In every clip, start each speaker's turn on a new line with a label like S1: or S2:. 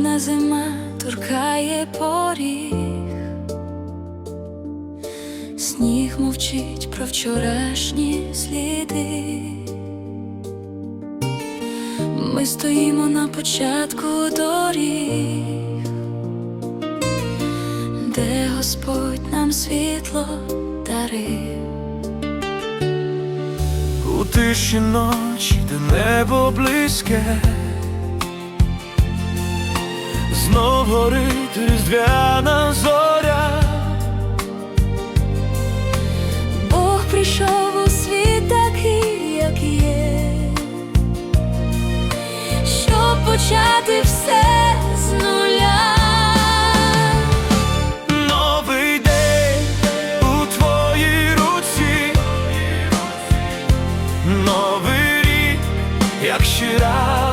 S1: Ще одна зима торкає поріг, сніг мовчить про вчорашні сліди. Ми стоїмо на початку доріг, де Господь нам світло дарив.
S2: У тиші ночі, де небо близьке, знов горить різдвяна зоря,
S1: Бог прийшов у світ такий, як є, щоб почати все з нуля.
S2: новий день у твоїй руці, новий рік, як щира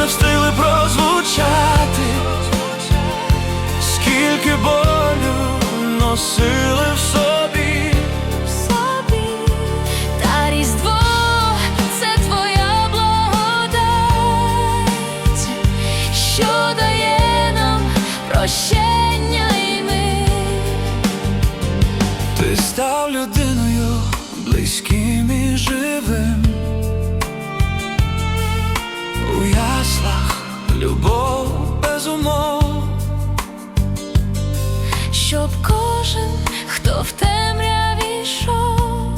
S2: не встигли прозвучати, скільки болю носили в собі,
S1: в собі, та різдво це твоя благодать, що дає нам прощення і мир.
S2: ти став людиною близьким і живим.
S1: В темряві йшов,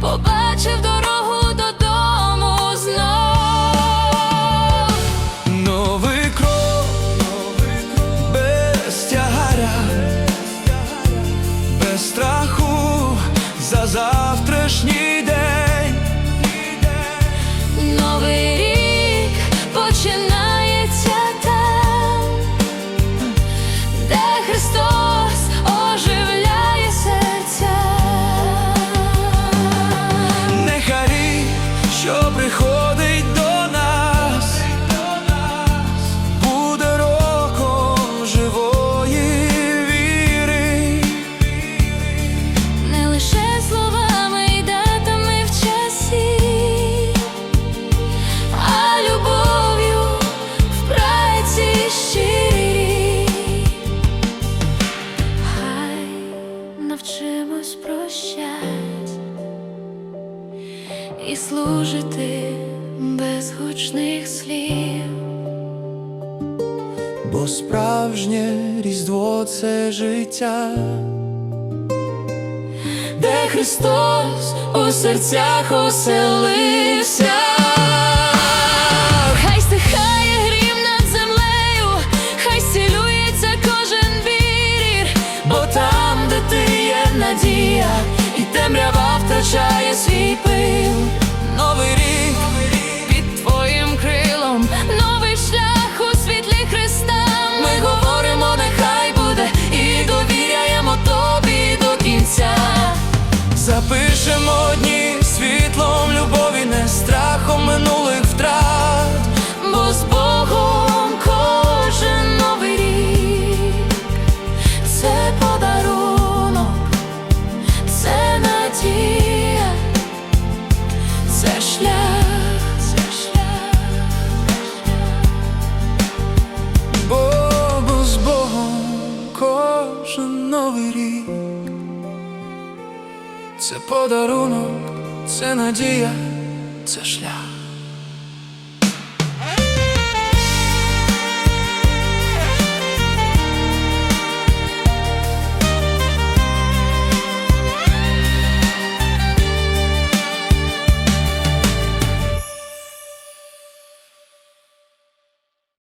S1: побачив дорогу додому знов.
S2: Новий крок, без тягаря, без страху за завтрашній приходить
S1: І служити без гучних слів.
S2: Бо справжнє різдво це життя.
S1: де Христос у серцях оселився. Хай стихає грім над землею, хай сілюється кожен вірір, бо там, де ти є надія, і темрява втрачає свій
S2: Це подарунок, це надія, це шлях.